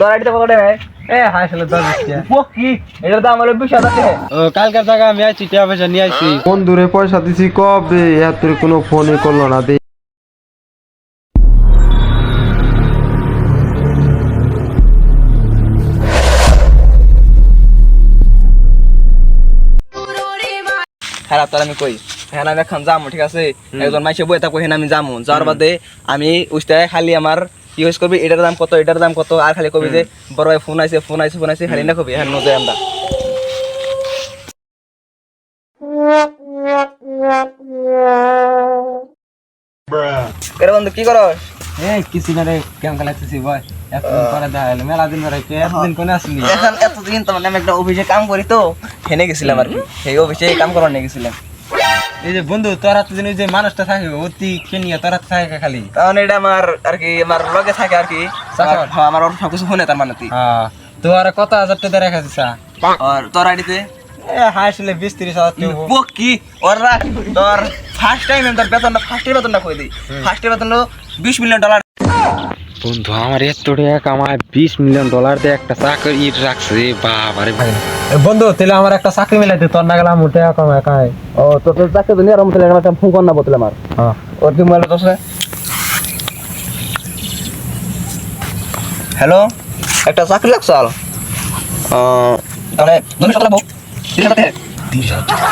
তোর আইডিতে কত টাকা? এ হাই ছিল দশ টাকা। ও কি? এটার দাম হলো বিশ হাজার টাকা। ও টাকা আমি আইছি টাকা পয়সা নিয়ে আইছি। বন্ধুরে পয়সা দিছি কবে? এত কোনো ফোনই করল না দে। হ্যাঁ তোর আমি কই? হ্যাঁ আমি এখন যাব ঠিক আছে? একজন মাইসে বই থাকব হ্যাঁ আমি যাব যাওয়ার বাদে আমি উস্তায় খালি আমার ইউজ করবি এটার দাম কত এটার দাম কত আর খালি কবি যে বড় ভাই ফোন আইছে ফোন আইছে ফোন আইছে খালি না কবি হ্যাঁ নজে আমরা। এর বন্ধু কি করো এ কিছু না রে কেমন লাগতেছি ভাই একদিন পরে দেখা হলো মেলা দিন পরে এতদিন কোনে আসলি এখন এতদিন তোমার আমি একটা অফিসে কাম করি তো হেনে গেছিলাম আর কি। সেই অফিসে কাম করার নিয়ে গেছিলাম। এই যে বন্ধু তোর হাতে যেন যে মানুষটা থাকে অতি কেনিয়া তোর হাতে থাকে খালি। কারণ এটা আমার আর কি আমার লগে থাকে আর কি? আমার- অর্থ কিছু শুনে তার মানে হ্যাঁ তো আর কত হাজার টাকা রেখা দিছা আর তোর আইডিতে? এ হাই বিশ তিরিশ হাজার কি? ওরা তোর ফার্স্ট টাইম তোর বেতনটা ফার্স্টের বেতনটা কই দিই? ফার্স্টের বেতন বিশ মিলিয়ন ডলার বন্ধু আমার এত টাকা কামায় বিশ মিলিয়ন ডলার দিয়ে একটা চাকরি রাখছে রে বাবা রে ভাই বন্ধু তাহলে আমার একটা চাকরি মিলাইতে তোর না গেলাম টাকা কামায় কামায় ও তোর তো চাকরি তো নিয়ে আর একটা ফোন কর না বতলে আমার। হ্যাঁ। ওর কি মোবাইল তো হ্যালো? একটা চাকরি লাগছে আল? মানে তুমি সকালে বউ তিরিশ হাজার টাকা। তিরিশ হাজার টাকা।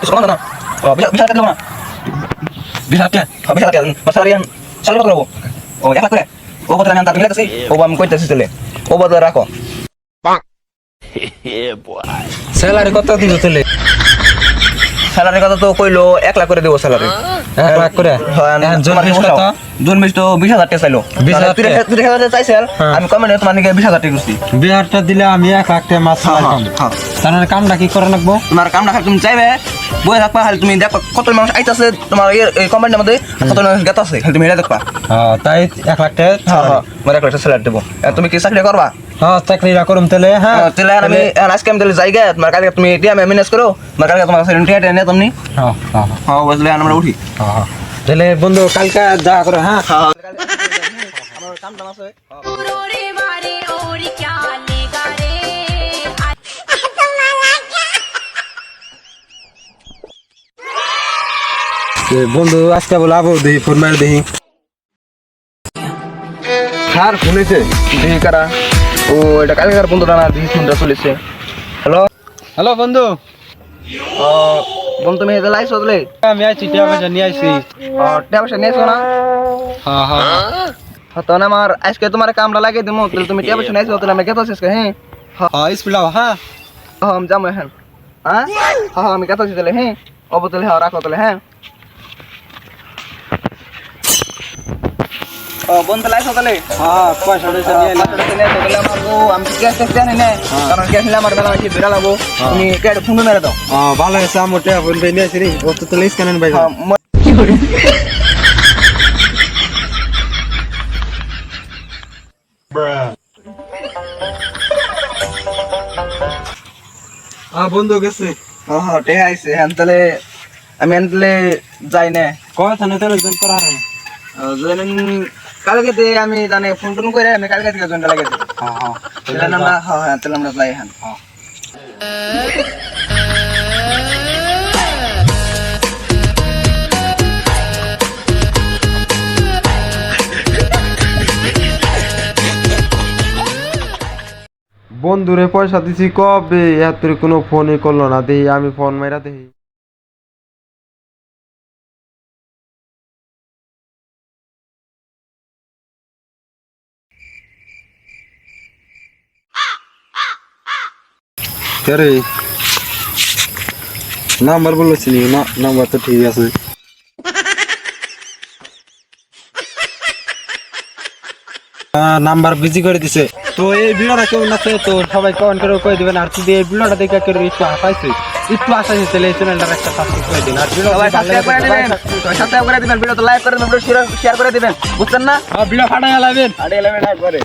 তো সমান না ও বিশ বিশ হাজার টাকা দেবো না। বিশ হাজার টাকা? ও, বিশ হাজার টাকা মাসারি সাড়ে কত দেবো ও এক লাখ করে। ও বদলে আমি তার মিলাতেছি ও আমি কইতেছি তাহলে ও বদলে রাখো। স্যালারি কত দিল তাহলে স্যালারি কথা তো কইলো এক লাখ করে দেবো স্যালারি। এক লাখ করে? হ্যাঁ, এখন জন বিশ। কত? তো বিশ হাজার টাকা চাইলো। তিরিশ হাজার- হাজার চাইছে হ্যাঁ। আমি কমে নিয়ে তোমার বিশ হাজার টাকা দিচ্ছি বিহারটা দিলে আমি এক লাখ টাকা মাছ হ্যাঁ, হ্যাঁ। তাহলে কামটা কি করে রাখব? তোমার কাম রাখার তুমি চাইবে বই থাকবা খালি তুমি দেখবা কত মানুষ আইতাছে তোমার এই কোম্পানির মধ্যে কত মানুষ গেত আছে খালি তুমি এটা দেখবা হ্যাঁ তাই এক লাখ টাকা হ্যাঁ হ্যাঁ আমার এক লাখ স্যালারি দেবো। আর তুমি কি চাকরি করবা? হ্যাঁ চাকরিটা করুম তাহলে হ্যাঁ। হ্যাঁ, তাহলে আমি আজকে আমি তাহলে জায়গা তোমার কালকে তুমি এটি আমি ম্যানেজ করো তোমার কালকে তোমার কাছে টিয়া নিয়ে তুমি। হ্যাঁ হ্যাঁ হ্যাঁ। বুঝলে আমরা উঠি। হ্যাঁ হ্যাঁ। তাহলে বন্ধু কালকে যা করে হ্যাঁ। আমার কাম টাম আছে বন্ধু আজকে বলে আবো দেখি ফোন মার দেখি স্যার শুনেছে দেখি কারা? ও এটা কালকের বন্ধুটা না দেখি ফোনটা চলেছে। হ্যালো? হ্যালো বন্ধু। ও বন্ধু তুমি হেদে লাইছো বলে? আমি আইছি টাকা পয়সা নিয়ে আইছি। ও টাকা পয়সা নিয়েছো না? হ্যাঁ হ্যাঁ। হ্যাঁ, তাহলে আমার আজকে তোমার কামটা লাগিয়ে দিমু তাহলে তুমি টাকা পয়সা নিয়েছো তাহলে আমি গেতো আজকে হ্যাঁ? হ্যাঁ স্পিড হ্যাঁ। হ্যাঁ আমি যাব এখন। হ্যাঁ হ্যাঁ আমি গেতো আছি তাহলে হ্যাঁ? অবো তাহলে হ্যাঁ রাখো তাহলে হ্যাঁ? বন্ধু লাইছো তাহলে হ্যাঁ পয়সা টয়সা নিয়ে টাকা নিয়েছো, তাহলে আমার ও- আমি গ্যাস ট্যাক্স জানি না? কারণ গ্যাস নিলে আমার বেলা বেশি বেড়া লাগবো। তুমি কেটে ফোন মেরে দাও। হ্যাঁ ভালো হয়েছে আমার টাকা ফোন পে নিয়ে আসি রে তো তাহলে স্ক্যান ভাই হ্যাঁ, ম- হ্যাঁ বন্ধু গেছে। হ্যাঁ টেহা আইছে হ্যাঁ তাহলে আমি তাহলে যাই না? কয় থানে তাহলে জয়েন করা হবে কালকে তে আমি জানে ফোন টোন করে আমি কালকে থেকে লাগিয়ে দেবো। হ্যাঁ হ্যাঁ তাহলে আমরা হ্যাঁ হ্যাঁ তাহলে আমরা যাই হ্যাঁ। বন্ধুরে পয়সা দিছি কবে? এত কোনো ফোনই করল না। দেহি আমি ফোন মাইরা দেহি কে রে নাম্বার বলেছিলি না নাম্বার তো ঠিক আছে। নাম্বার বিজি করে দিছে। তো এই ভিডিওটা কেউ না তো সবাই কমেন্ট করে কয়ে দিবেন। আর যদি এই ভিডিওটা দেখে কেউ একটু হাসাইছে একটু হাসাইছে তাহলে এই চ্যানেলটার একটা সাবস্ক্রাইব করে দিন। আর ভিডিও সাবস্ক্রাইব করে দিবেন। সাবস্ক্রাইব করে দিবেন। ভিডিও তো লাইক করে দিবেন ভিডিও শেয়ার করে দিবেন। বুঝছেন না? ভিডিও ফাটাই লাইবেন। আড়ে লাইক করে